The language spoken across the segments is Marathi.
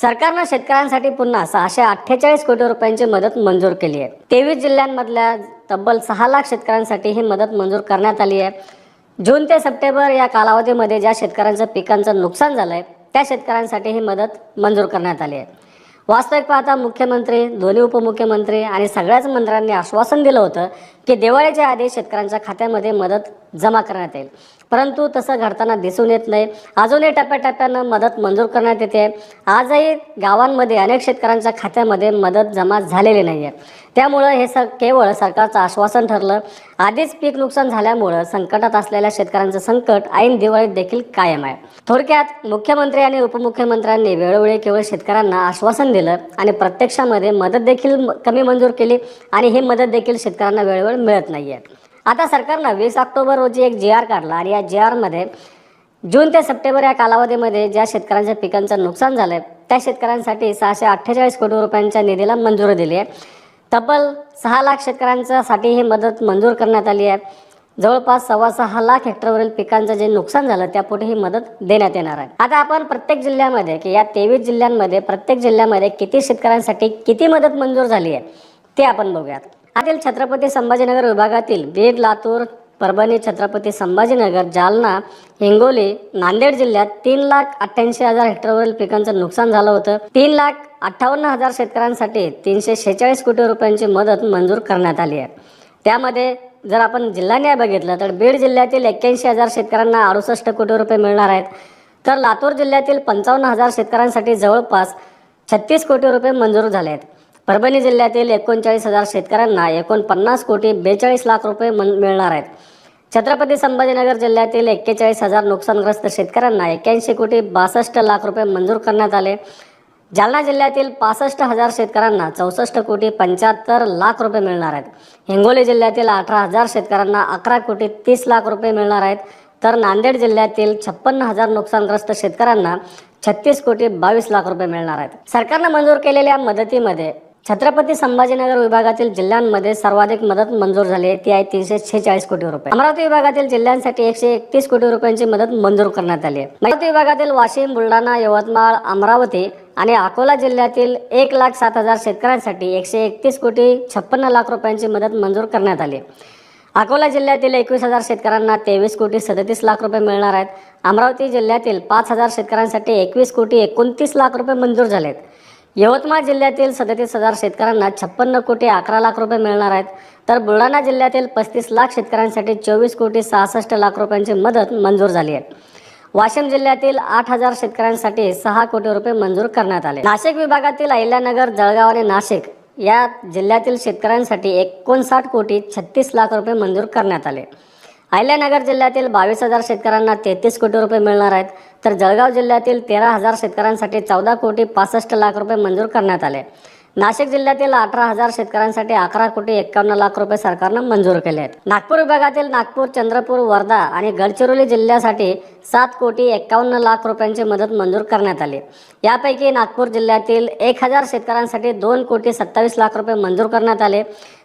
सरकारनं शेतकऱ्यांसाठी पुन्हा सहाशे अठ्ठेचाळीस कोटी रुपयांची मदत मंजूर केली आहे. तेवीस जिल्ह्यांमधल्या तब्बल सहा लाख शेतकऱ्यांसाठी ही मदत मंजूर करण्यात आली आहे. जून ते सप्टेंबर या कालावधीमध्ये ज्या शेतकऱ्यांचं पिकांचं नुकसान झालं आहे त्या शेतकऱ्यांसाठी ही मदत मंजूर करण्यात आली आहे. वास्तविक पाहता मुख्यमंत्री दोन्ही उपमुख्यमंत्री आणि सगळ्याच मंत्र्यांनी आश्वासन दिलं होतं की दिवाळीच्या आधी शेतकऱ्यांच्या खात्यामध्ये मदत जमा करण्यात येईल. परंतु तसं घडताना दिसून येत नाही. अजूनही टप्प्याटप्प्यानं मदत मंजूर करण्यात येते. आजही गावांमध्ये अनेक शेतकऱ्यांच्या खात्यामध्ये मदत जमा झालेली नाही आहे त्यामुळं हे स केवळ सरकारचं आश्वासन ठरलं. आधीच पीक नुकसान झाल्यामुळं संकटात असलेल्या शेतकऱ्यांचं संकट ऐन दिवाळीत देखील कायम आहे. थोडक्यात मुख्यमंत्री आणि उपमुख्यमंत्र्यांनी वेळोवेळी केवळ शेतकऱ्यांना आश्वासन दिलं आणि प्रत्यक्षामध्ये मदत देखील म- कमी मंजूर केली आणि ही मदत देखील शेतकऱ्यांना वेळोवेळ मिळत नाही आहे आता सरकारनं वीस ऑक्टोबर रोजी एक जी आर काढला आणि या जी आरमध्ये जून ते सप्टेंबर या कालावधीमध्ये ज्या शेतकऱ्यांच्या पिकांचं नुकसान झालं आहे त्या शेतकऱ्यांसाठी सहाशे अठ्ठेचाळीस कोटी रुपयांच्या निधीला मंजुरी दिली आहे. तब्बल सहा लाख शेतकऱ्यांच्यासाठी ही मदत मंजूर करण्यात आली आहे. जवळपास सव्वा सहा लाख हेक्टरवरील पिकांचं जे नुकसान झालं त्यापुढे ही मदत देण्यात येणार आहे. आता आपण प्रत्येक जिल्ह्यामध्ये की या तेवीस जिल्ह्यांमध्ये प्रत्येक जिल्ह्यामध्ये किती शेतकऱ्यांसाठी किती मदत मंजूर झाली आहे ते आपण बघूयात. आतील छत्रपती संभाजीनगर विभागातील बीड लातूर परभणी छत्रपती संभाजीनगर जालना हिंगोली नांदेड जिल्ह्यात तीन लाख अठ्ठ्याऐंशी हजार हेक्टरवरील पिकांचं नुकसान झालं होतं. तीन लाख अठ्ठावन्न हजार शेतकऱ्यांसाठी तीनशे शेहेचाळीस कोटी रुपयांची मदत मंजूर करण्यात आली आहे. त्यामध्ये जर आपण जिल्ह्याने बघितलं तर बीड जिल्ह्यातील एक्क्याऐंशी हजार शेतकऱ्यांना अडुसष्ट कोटी रुपये मिळणार आहेत. तर लातूर जिल्ह्यातील पंचावन्न हजार शेतकऱ्यांसाठी जवळपास छत्तीस कोटी रुपये मंजूर झाले आहेत. परभणी जिल्ह्यातील एकोणचाळीस हजार शेतकऱ्यांना एकोणपन्नास कोटी बेचाळीस लाख रुपये मिळणार आहेत. छत्रपती संभाजीनगर जिल्ह्यातील एक्केचाळीस हजार नुकसानग्रस्त शेतकऱ्यांना एक्क्याऐंशी कोटी बासष्ट लाख रुपये मंजूर करण्यात आले. जालना जिल्ह्यातील पासष्ट हजार शेतकऱ्यांना चौसष्ट कोटी पंच्याहत्तर लाख रुपये मिळणार आहेत. हिंगोली जिल्ह्यातील अठरा हजार शेतकऱ्यांना अकरा कोटी तीस लाख रुपये मिळणार आहेत. तर नांदेड जिल्ह्यातील छप्पन्न हजार नुकसानग्रस्त शेतकऱ्यांना छत्तीस कोटी बावीस लाख रुपये मिळणार आहेत. सरकारनं मंजूर केलेल्या मदतीमध्ये छत्रपती संभाजीनगर विभागातील जिल्ह्यांमध्ये सर्वाधिक मदत मंजूर झाली आहे. ती आहे तीनशे छेचाळीस कोटी रुपये. अमरावती विभागातील जिल्ह्यांसाठी एकशे एकतीस कोटी रुपयांची मदत मंजूर करण्यात आली आहे. अमरावती विभागातील वाशिम बुलढाणा यवतमाळ अमरावती आणि अकोला जिल्ह्यातील एक लाख सात हजार शेतकऱ्यांसाठी एकशे एकतीस कोटी छप्पन्न लाख रुपयांची मदत मंजूर करण्यात आली अकोला जिल्ह्यातील एकवीस हजार शेतकऱ्यांना तेवीस कोटी सदतीस लाख रुपये मिळणार आहेत. अमरावती जिल्ह्यातील पाच हजार शेतकऱ्यांसाठी एकवीस कोटी एकोणतीस लाख रुपये मंजूर झाले आहेत यवतमाळ जिल्ह्यातील सदतीस हजार शेतकऱ्यांना छप्पन्न कोटी अकरा लाख रुपये मिळणार आहेत. तर बुलढाणा जिल्ह्यातील पस्तीस लाख शेतकऱ्यांसाठी चोवीस कोटी सहासष्ट लाख रुपयांची मदत मंजूर झाली आहे. वाशिम जिल्ह्यातील आठ हजार शेतकऱ्यांसाठी सहा कोटी रुपये मंजूर करण्यात आले. नाशिक विभागातील अहिल्यानगर जळगाव आणि नाशिक या जिल्ह्यातील शेतकऱ्यांसाठी एकोणसाठ कोटी छत्तीस लाख रुपये मंजूर करण्यात आले. अहिल्यानगर जिल्ह्यातील बावीस हजार शेतकऱ्यांना तेहतीस कोटी रुपये मिळणार आहेत. तर जळगाव जिल्ह्यातील तेरा हजार शेतकऱ्यांसाठी चौदा कोटी पासष्ट लाख रुपये मंजूर करण्यात आले. नाशिक जिल्ह्यातील अठरा हजार शेतकऱ्यांसाठी अकरा कोटी एक्कावन्न लाख रुपये सरकारनं मंजूर केले आहेत. नागपूर विभागातील नागपूर चंद्रपूर वर्धा आणि गडचिरोली जिल्ह्यासाठी सात कोटी एक्कावन्न लाख रुपयांची मदत मंजूर करण्यात आली. यापैकी नागपूर जिल्ह्यातील एक हजार शेतकऱ्यांसाठी दोन कोटी सत्तावीस लाख रुपये मंजूर करण्यात आले.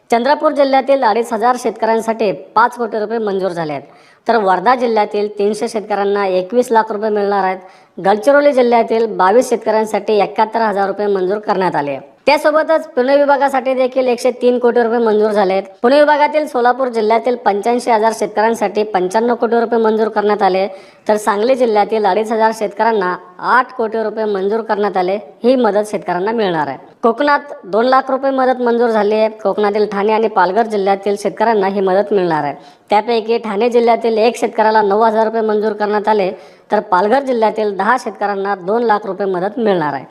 चंद्रपूर जिल्ह्यातील अडीच हजार शेतकऱ्यांसाठी पाच कोटी रुपये मंजूर झाले आहेत तर वर्धा जिल्ह्यातील तीनशे शेतकऱ्यांना एकवीस लाख रुपये मिळणार आहेत. गडचिरोली जिल्ह्यातील बावीस शेतकऱ्यांसाठी एकाहत्तर हजार रुपये मंजूर करण्यात आले. त्यासोबतच पुणे विभागासाठी देखील एकशे तीन कोटी रुपये मंजूर झाले आहेत पुणे विभागातील सोलापूर जिल्ह्यातील पंच्याऐंशी हजार शेतकऱ्यांसाठी पंच्याण्णव कोटी रुपये मंजूर करण्यात आले. तर सांगली जिल्ह्यातील अडीच हजार शेतकऱ्यांना आठ कोटी रुपये मंजूर करण्यात आले. ही मदत शेतकऱ्यांना मिळणार आहे. कोकणात दोन लाख रुपये मदत मंजूर झाली आहे. कोकणातील ठाणे आणि पालघर जिल्ह्यातील शेतकऱ्यांना ही मदत मिळणार आहे. त्यापैकी ठाणे जिल्ह्यातील एक शेतकऱ्याला नऊ हजार रुपये मंजूर करण्यात आले. तर पालघर जिल्ह्यातील दहा शेतकऱ्यांना दोन लाख रुपये मदत मिळणार आहे.